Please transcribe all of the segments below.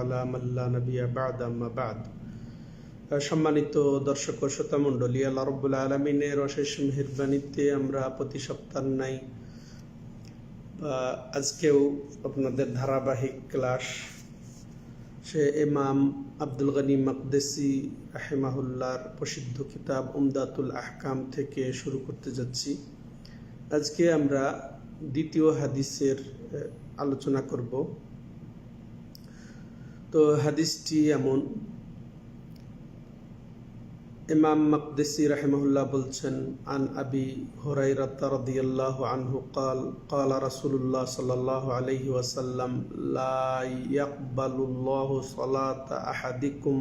আলা নবিয়া সম্মানিত দর্শক শ্রোতা মন্ডলী আল্লাহ রব্বুল আলমিনের অশেষ মেহরবানিতে আমরা প্রতি সপ্তাহ নাই আজকেও আপনাদের ধারাবাহিক ক্লাস। সে এমাম আব্দুল গনি মকদেসি রাহেমাহুল্লার প্রসিদ্ধ কিতাব উমদাতুল আহকাম থেকে শুরু করতে যাচ্ছি। আজকে আমরা দ্বিতীয় হাদিসের আলোচনা করব। তো হাদিসটি এমন। ইমাম মকদেসি রহমুল্লাহ বলছেন, আন আবি হরাই রদিয়াল্লাহ আনহু কাল, কালা রাসুলুল্লাহ সাল্লাহ আলহি ওয়াসাল্লাম লাইয়াকবালুল্লাহ সলাত আহাদিকুম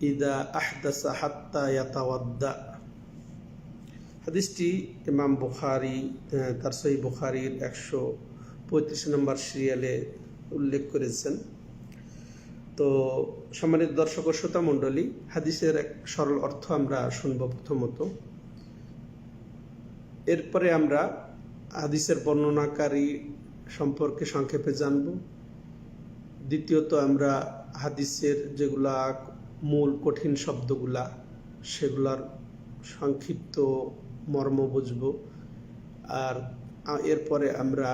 ইদা আহদাসা হাত্তা ইয়াতাওয়াদ্দা। হাদিসটি ইমাম বুখারি তার সহি বুখারির একশো পঁয়ত্রিশ নম্বর সিরিয়ালে উল্লেখ করেছেন। তো সম্মানিত দর্শক ও শ্রোতা মণ্ডলী, হাদিসের এক সরল অর্থ আমরা শুনব প্রথমত। এরপরে আমরা হাদিসের বর্ণনাকারী সম্পর্কে সংক্ষেপে জানব। দ্বিতীয়ত আমরা হাদিসের যেগুলা মূল কঠিন শব্দগুলা, সেগুলার সংক্ষিপ্ত মর্ম বুঝব। আর এরপরে আমরা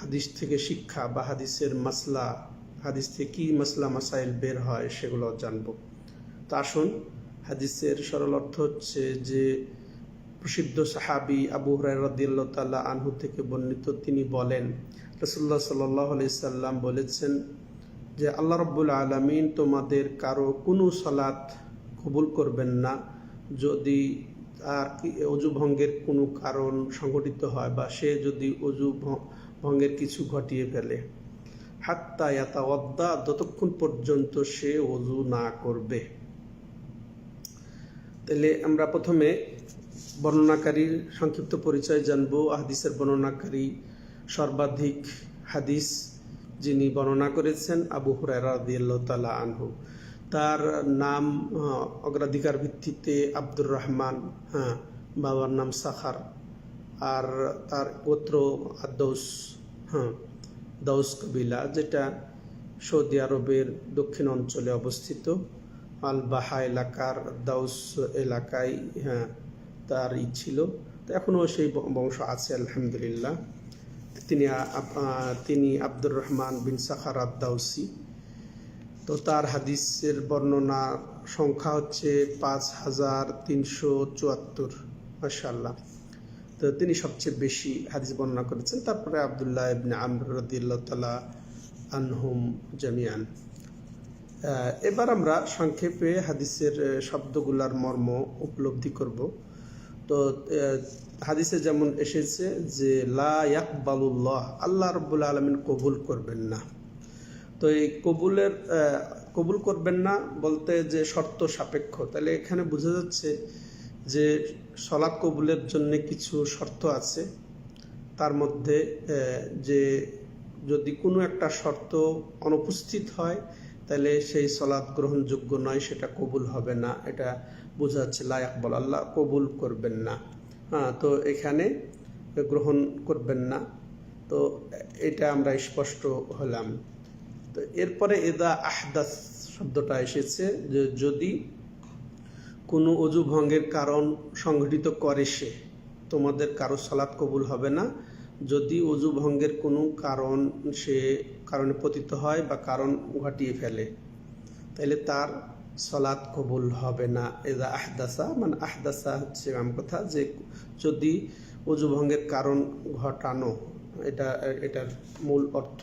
হাদিস থেকে শিক্ষা বা হাদিসের মাসলা, হাদিস থেকে কী মাসলা, মাসাইল বের হয় সেগুলো জানব। তো আসুন, হাদিসের সরল অর্থ হচ্ছে যে, প্রসিদ্ধ সাহাবি আবু হরাইরাদিল্লা তাল্লাহ আনহু থেকে বর্ণিত তিনি বলেন রসুল্লাহ সাল্লাহ সাল্লাম বলেছেন যে, আল্লাহ রব্বুল আলমিন তোমাদের কারও কোনো সালাত কবুল করবেন না যদি তার অজু ভঙ্গের কোনো কারণ সংঘটিত হয় বা সে যদি অজু ভঙ্গের কিছু ঘটিয়ে ফেলে। হাত্তা ইয়াতা অদ্দা যতক্ষণ পর্যন্ত সে অজু না করবে। তাহলে আমরা প্রথমে বর্ণনাকারীর সংক্ষিপ্ত পরিচয় জানব। হাদিসের বর্ণনাকারী সর্বাধিক হাদিস যিনি বর্ণনা করেছেন, আবু হুরায়রা রাদিয়াল্লাহু তাআলা আনহু। তার নাম অগ্রাধিকার ভিত্তিতে আব্দুর রহমান হ্যাঁ বাবার নাম সাখার। আর তার গোত্র আদৌস হ্যাঁ দাউস কবিলা, যেটা সৌদি আরবের দক্ষিণ অঞ্চলে অবস্থিত। আল বাহা এলাকার দাউস এলাকায় হ্যাঁ তার ই ছিল। তো এখনও সেই বংশ আছে, আলহামদুলিল্লাহ। তিনি তিনি আব্দুর রহমান বিন সাখার আদাউসি তো তার হাদিসের বর্ণনা সংখ্যা হচ্ছে পাঁচ হাজার তিনশো চুয়াত্তর। মাসাল্লাহ তো তিনি সবচেয়ে বেশি হাদিস বর্ণনা করেছেন। তারপরে আবদুল্লাহ ইবনে আমর রদিল্লাহ তালা আনহুম জামিয়ান এবার আমরা সংক্ষেপে হাদিসের শব্দগুলার মর্ম উপলব্ধি করব। তো হাদিসে যেমন এসেছে যে, লা ইয়াকবালুল্লাহ, আল্লাহ রব্বুল আলমিন কবুল করবেন না। তো এই কবুলের কবুল করবেন না বলতে যে শর্ত সাপেক্ষ। তাহলে এখানে বোঝা যাচ্ছে যে সলাৎ কবুলের জন্য কিছু শর্ত আছে। তার মধ্যে যে যদি কোনো একটা শর্ত অনুপস্থিত হয়, তাহলে সেই সলাৎ গ্রহণযোগ্য নয়, সেটা কবুল হবে না। এটা বোঝা যাচ্ছে লায়াক বল আল্লাহ, কবুল করবেন না। হ্যাঁ তো এখানে গ্রহণ করবেন না। তো এটা আমরা স্পষ্ট হলাম। তো এরপরে এদা আহদাস শব্দটা এসেছে যে যদি কোনো অজু ভঙ্গের কারণ সংঘটিত করে সে, তোমাদের কারও সালাত কবুল হবে না। যদি অজু ভঙ্গের কোনো কারণ সে কারণে পতিত হয় বা কারণ ঘটিয়ে ফেলে তাহলে তার সলাৎ কবুল হবে না। এদা আহদাসা মানে আহদাসা হচ্ছে আম কথা যে যদি অজু ভঙ্গের কারণ ঘটানো, এটা, এটার মূল অর্থ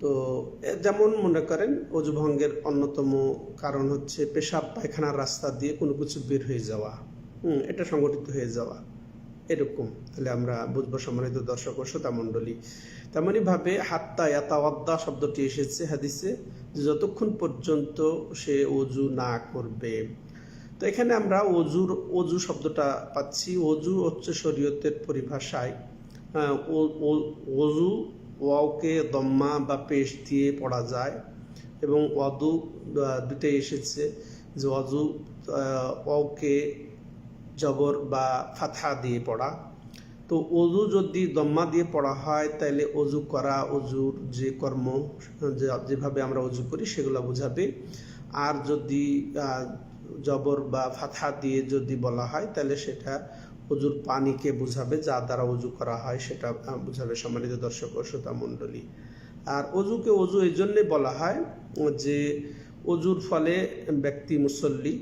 তো যেমন মনে করেন অজু ভঙ্গের অন্যতম কারণ হচ্ছে পেশাব, পায়খানার রাস্তা দিয়ে কোনো কিছু বের হয়ে যাওয়া। হুম, এটা সংগঠিত হয়ে যাওয়া। এরকম। তাহলে আমরা বুঝব সম্মানিত দর্শক ও শ্রোতা মণ্ডলী। তেমনই ভাবে হাত্তা ইয়াতাওয়াদ্দা শব্দটি এসেছে হাদিসে, যে যতক্ষণ পর্যন্ত সে অজু না করবে। তো এখানে আমরা অজুর, অজু শব্দটা পাচ্ছি। অজু হচ্ছে শরীয়তের পরিভাষায় অজু ওয়াওকে দম্মা বা পেশ দিয়ে পড়া যায় এবং ওয়াদু দুটাই এসেছে যে আহ, ওয়াওকে জবর বা ফাথা দিয়ে পড়া। তো অজু যদি দম্মা দিয়ে পড়া হয় তাহলে অজু করা অজুর যে কর্ম যেভাবে আমরা অজু করি সেগুলো বোঝাবে। আর যদি জবর বা ফাথা দিয়ে যদি বলা হয় তাহলে সেটা অজুর পানিকে বোঝাবে যা দ্বারা অজু করা হয় সেটা বোঝাবে সম্মানিত দর্শক ও শ্রোতা মণ্ডলী। আর অজুকে অজু এই জন্যে বলা হয় যে অজুর ফলে ব্যক্তি মুসল্লি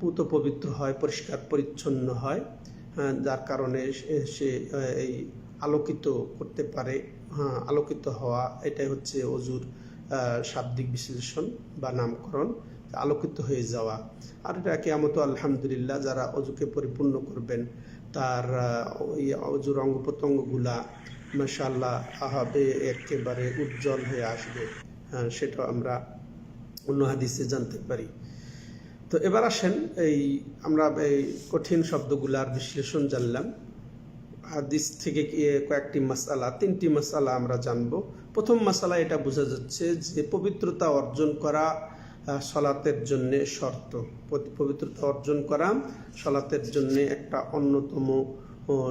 পুত পবিত্র হয় পরিষ্কার পরিচ্ছন্ন হয় হ্যাঁ, যার কারণে সে- এই আলোকিত করতে পারে হ্যাঁ আলোকিত হওয়া এটাই হচ্ছে অজুর শাব্দিক বিশ্লেষণ বা নামকরণ আলোকিত হয়ে যাওয়া। আর এটা কেমত আলহামদুলিল্লাহ, যারা অজুকে পরিপূর্ণ করবেন, তার ওই অজুর অঙ্গ প্রত্যঙ্গগুলা মাসাল্লাহ একেবারে উজ্জ্বল হয়ে আসবে সেটা আমরা অন্য হাদিসে জানতে পারি। তো এবার আসেন, এই আমরা এই কঠিন শব্দগুলার বিশ্লেষণ জানলাম। হাদিস থেকে কয়েকটি মশালা তিনটি মশালা আমরা জানব। প্রথম মশালা এটা বোঝা যাচ্ছে যে পবিত্রতা অর্জন করা সলাতের জন্য শর্ত। পবিত্রতা অর্জন করা সলাতের জন্য একটা অন্যতম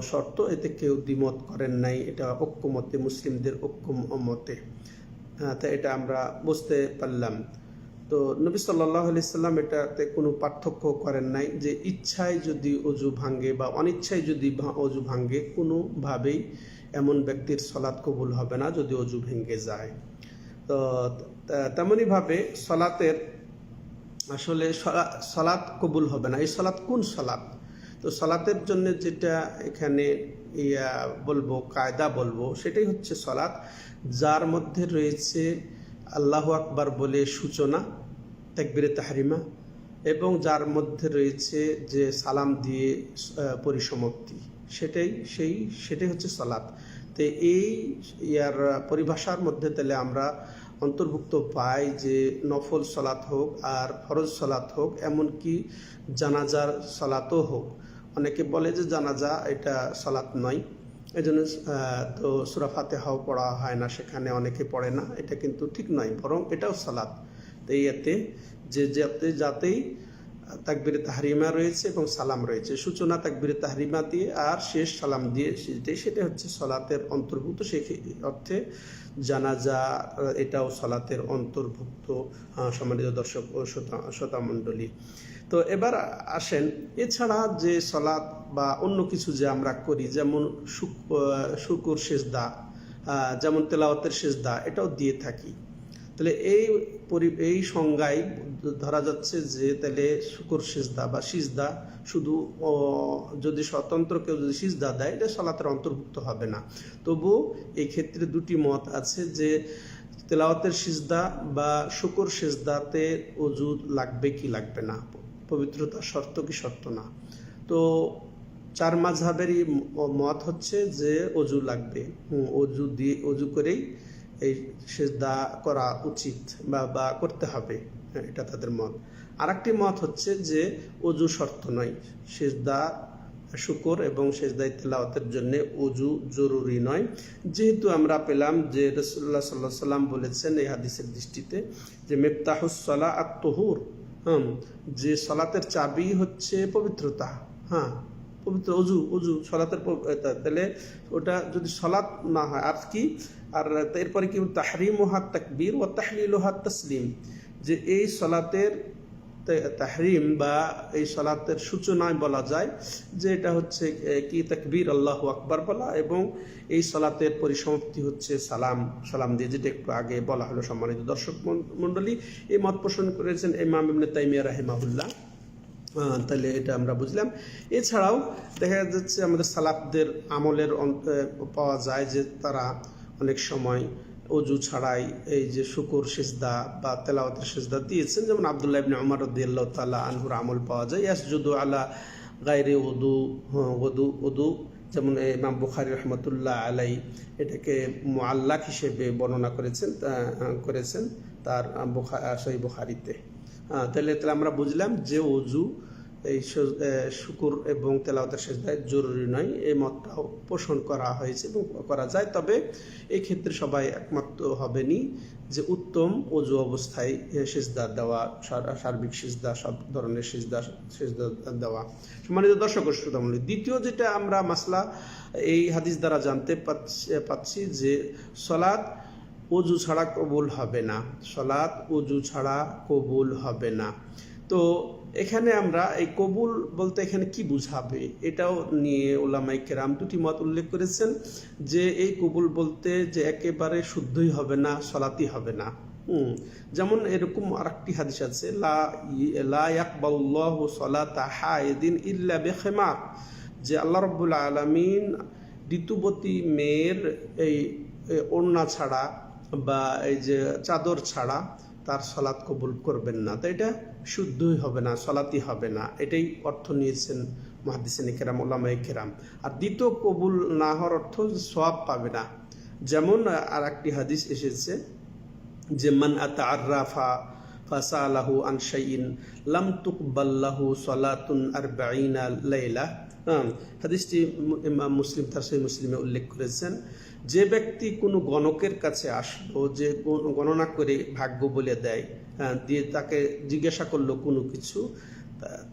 শর্ত। এতে কেউ দ্বিমত করেন নাই, এটা ঐক্যমতে, মুসলিমদের ঐক্যমতে। তো এটা আমরা বুঝতে পারলাম। তো নবী সাল্লাহ আলি সাল্লাম এটাতে কোনো পার্থক্য করেন নাই যে ইচ্ছায় যদি অজু ভাঙ্গে বা অনিচ্ছায় যদি অজু ভাঙ্গে কোনোভাবেই এমন ব্যক্তির সলাৎ কবুল হবে না যদি অজু ভেঙে যায়। তো তে- তেমনিভাবে সলাতের আসলে সলা- সলাৎ কবুল হবে না। এই সলাৎ কোন সলাৎ? তো সলাতের জন্য যেটা এখানে ইয়া বলব, কায়দা বলব, সেটাই হচ্ছে সলাৎ। যার মধ্যে রয়েছে আল্লাহ আকবার বলে সূচনা তাকবিরে তাহারিমা এবং যার মধ্যে রয়েছে যে সালাম দিয়ে পরিসমাপ্তি। সেটাই, সেই, সেটাই হচ্ছে সলাৎ তো এই ইয়ার পরিভাষার মধ্যে তাহলে আমরা অন্তর্ভুক্ত পাই যে নফল সলাত হোক আর ফরজ সলাত হোক, এমনকি জানাজার সলাতও হোক। অনেকে বলে যে জানাজা এটা সলাৎ নয়। এই জন্য তো সুরা ফাতেহাও পড়া হয় না, সেখানে অনেকে পড়ে না। এটা কিন্তু ঠিক নয়, বরং এটাও সালাত। তো এই এতে যে যাতে, যাতেই তাকবিরে তাহরিমা রয়েছে এবং সালাম রয়েছে। সূচনা তাকবিরে তাহরিমা দিয়ে আর শেষ সালাম দিয়ে সেটা হচ্ছে সলাতের অন্তর্ভুক্ত। সে অর্থে জানাজা এটাও সলাতের অন্তর্ভুক্ত সম্মানিত দর্শক ও শ্রোতা- শ্রোতা মণ্ডলী তো এবার আসেন, এছাড়া যে সলাৎ বা অন্য কিছু যে আমরা করি, যেমন শুকুর, সেজদা যেমন তেলাওয়াতের সেজদা, এটাও দিয়ে থাকি। তাহলে এই এই সংজ্ঞায় ধরা যাচ্ছে যে তাহলে শুকুর সিজদা বা সিজদা শুধু যদি স্বতন্ত্র কেউ যদি সিজদা দেয়, এটা সলাতের অন্তর্ভুক্ত হবে না। তবু এই ক্ষেত্রে দুটি মত আছে যে তেলাওয়াতের সিজদা বা শুকুর সিজদাতে অজু লাগবে কি লাগবে না? পবিত্রতা শর্ত কি শর্ত না? তো চার মাঝহাবেরই মত হচ্ছে যে অজু লাগবে। অজু দিয়ে, অজু করেই এই সেজদা করা উচিত বা বা করতে হবে, এটা তাদের মত। আরেকটি মত হচ্ছে যে অজু শর্ত নয়। সেজদা শুকর এবং সেজদাই তেলাওয়াতের জন্য অজু জরুরি নয়। যেহেতু আমরা পেলাম যে রসুল্লাহ সাল্লাহ সাল্লাম বলেছেন এই হাদিসের দৃষ্টিতে যে মেপ্তাহুসলা আর তহুর হুম, যে সলাতের চাবি হচ্ছে পবিত্রতা হ্যাঁ পবিত্র অজু অজু, সলাতের তাহলে ওটা যদি সলাৎ না হয়, আর কি? আর এরপরে কি? তাহরিম হাত তাকবীর ও তাহলিল হাত তসলিম। যে এই সলাতের তাহরিম বা এই সলাতের সূচনায় বলা যায় যে এটা হচ্ছে কি? তাকবীর, আল্লাহ আকবার বলা এবং এই সলাতের পরিসমাপ্তি হচ্ছে সালাম সালাম দিয়ে, যেটা একটু আগে বলা হলো সম্মানিত দর্শক মণ্ডলী। এই মত পোষণ করেছেন ইমাম ইবনে তাইমিয়া রাহিমাহুল্লাহ। তাহলে এটা আমরা বুঝলাম। এছাড়াও দেখা যাচ্ছে আমাদের সালাফদের আমলের পাওয়া যায় যে তারা অনেক সময় অজু ছাড়াই এই যে শুকুর সেজদা বা তেলাওয়াতের সেজদা দিয়েছেন। যেমন আবদুল্লাহ ইবনে উমর রাদিয়াল্লাহু তাআলা আনহুর আমল পাওয়া যায়। ইয়াসজুদু আলা গায়রে উদু হ্যাঁ, উদু যেমন ইমাম বুখারী রহমতুল্লাহ আলাই এটাকে মুআল্লাক হিসেবে বর্ণনা করেছেন করেছেন তার বুখা সহি বুখারিতে। তাহলে তাহলে আমরা বুঝলাম যে অজু, এই শুকুর এবং তেলাওয়াতের সেজদায় জরুরি নয়। এই মতটাও পোষণ করা হয়েছে এবং করা যায়। তবে এই ক্ষেত্রে সবাই একমাত্র হবেনি যে উত্তম অজু অবস্থায় সেজদা দেওয়া, সার- সার্বিক সেজদা, সব ধরনের সেজদা সেজদা দেওয়া। সম্মানিত দর্শক ও শ্রোতামণ্ডলী দ্বিতীয় যেটা আমরা মাসলা, এই হাদিস দ্বারা জানতে পাচ্ছি পাচ্ছি যে সলাৎ অজু ছাড়া কবুল হবে না। সলাৎ অজু ছাড়া কবুল হবে না। তো এখানে আমরা এই কবুল বলতে এখানে কি বুঝাবে? এটাও নিয়ে ওলামাই কেরাম দুটি মত উল্লেখ করেছেন যে এই কবুল বলতে যে একেবারে শুদ্ধই হবে না সলাতি হবে না। যেমন এরকম আরেকটি হাদিস আছে, লা লা ইল্লা যে আল্লাহ রাব্বুল আলামিন ঋতুবতী মেয়ের এই ওড়না ছাড়া বা এই যে চাদর ছাড়া তার সলাৎ কবুল করবেন না। তো এটা শুদ্ধই হবে না সলাতি হবে না। এটাই অর্থ নিয়েছেন মহাদিসিন কেরাম ওলামাই কেরাম। আর দ্বিতীয় কবুল না হওয়ার অর্থ সব পাবে না। যেমন আর একটি হাদিস এসেছে যে মান আতা আর্রাফা ফাসালাহু আন শাইইন লাম তুকবাল্লাহু সালাতুন আরবাঈনা লাইলা হ্যাঁ, হাদিসটি মুসলিম, তার সহিহ মুসলিমে উল্লেখ করেছেন, যে ব্যক্তি কোনো গণকের কাছে আসলো, যে গণ- গণনা করে ভাগ্য বলে দেয় দিয়ে তাকে জিজ্ঞাসা করল কোনো কিছু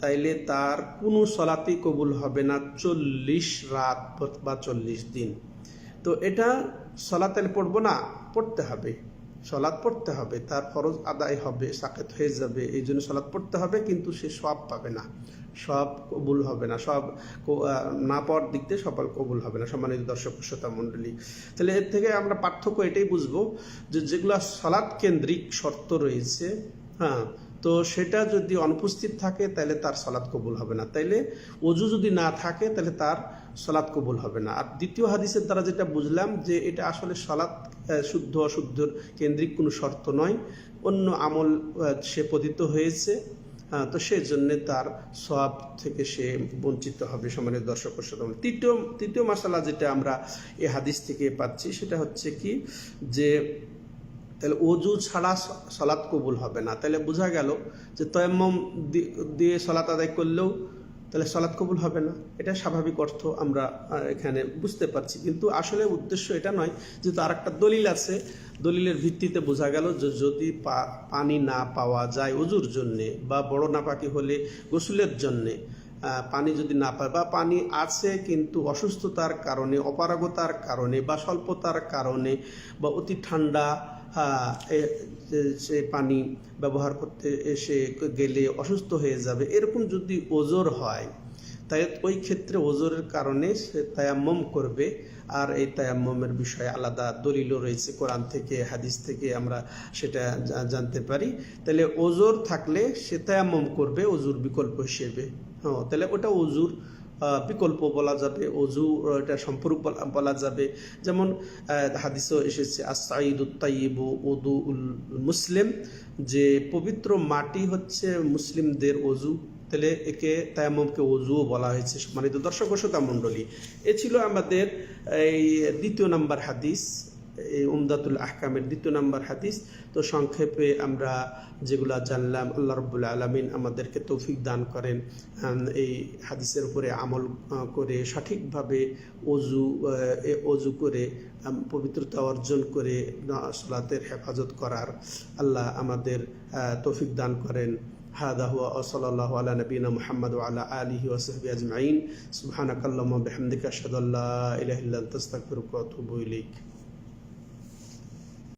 তাইলে তার কোনো সলাতি কবুল হবে না চল্লিশ রাত বা চল্লিশ দিন। তো এটা সলাত পড়ব না, পড়তে হবে। সলাৎ পড়তে হবে, তার ফরজ আদায় হবে, সাকেত হয়ে যাবে, এই জন্য সলাদ পড়তে হবে, কিন্তু সে সব পাবে না। সব কবুল হবে না সব না পাওয়ার দিক দিয়ে সবার কবুল হবে না, সম্মানিত দর্শক, শ্রোতা, মণ্ডলী। তাহলে এর থেকে আমরা পার্থক্য এটাই বুঝব যে যেগুলো সলাদ কেন্দ্রিক শর্ত রয়েছে হ্যাঁ তো সেটা যদি অনুপস্থিত থাকে, তাহলে তার সলাদ কবুল হবে না। তাইলে অজু যদি না থাকে, তাহলে তার সলাদ কবুল হবে না। আর দ্বিতীয় হাদিসের দ্বারা যেটা বুঝলাম যে এটা আসলে সলাদ শুদ্ধ অশুদ্ধর কেন্দ্রিক কোনো শর্ত নয়। অন্য আমল সে পতিত হয়েছে তো সেই জন্য তার সব থেকে সে বঞ্চিত হবে সমানের দর্শক তৃতীয় তৃতীয় মশালা যেটা আমরা এ হাদিস থেকে পাচ্ছি, সেটা হচ্ছে কি যে তাহলে অজু ছাড়া সলাৎ কবুল হবে না। তাহলে বোঝা গেল যে তয়াম্মম দিয়ে সলাৎ আদায় করলেও তাহলে সলাৎ কবুল হবে না। এটা স্বাভাবিক অর্থ আমরা এখানে বুঝতে পারছি। কিন্তু আসলে উদ্দেশ্য এটা নয়, যেহেতু আর একটা দলিল আছে, দলিলের ভিত্তিতে বোঝা গেল যে যদি পানি না পাওয়া যায় অজুর জন্যে বা বড় নাপাকি হলে গোসলের জন্যে পানি যদি না পায় বা পানি আছে কিন্তু অসুস্থতার কারণে, অপারগতার কারণে বা স্বল্পতার কারণে বা অতি ঠান্ডা সে পানি ব্যবহার করতে এসে গেলে অসুস্থ হয়ে যাবে এরকম যদি ওজোর হয় তাই ওই ক্ষেত্রে ওজোরের কারণে সে তায়াম্মম করবে। আর এই তায়াম্মমের বিষয়ে আলাদা দলিলও রয়েছে কোরআন থেকে হাদিস থেকে আমরা সেটা জানতে পারি। তাহলে ওজোর থাকলে সে তায়াম্মম করবে অজুর বিকল্প হিসেবে। হ্যাঁ তাহলে ওটা আহ, বিকল্প বলা যাবে, অজু এটা সম্পর্ক বলা- যাবে। যেমন হাদিসও এসেছে আসাইদুত্তাইব উদু উল মুসলিম, যে পবিত্র মাটি হচ্ছে মুসলিমদের অজু। তাহলে একে তায়াম্মমকে অজুও বলা হয়েছে, সম্মানিত দর্শক শ্রোতা মণ্ডলী। এ ছিল আমাদের এই দ্বিতীয় নাম্বার হাদিস উমদাতুল আহকামের দ্বিতীয় নাম্বার হাদিস তো সংক্ষেপে আমরা যেগুলা জানলাম আল্লাহ রব্বুল্লা আলমিন আমাদেরকে তৌফিক দান করেন আম, এই হাদিসের উপরে আমল আহ, করে সঠিকভাবে অজু আহ, এ অজু করে আম, পবিত্রতা অর্জন করে না- সালাতের হেফাজত করার আল্লাহ আমাদের আহ, তৌফিক দান করেন هذا هو وصلى الله على نبينا محمد وعلى آله وصحبه أجمعين سبحانك اللهم وبحمدك أشهد أن لا إله إلا أنت أستغفرك وأتوب إليك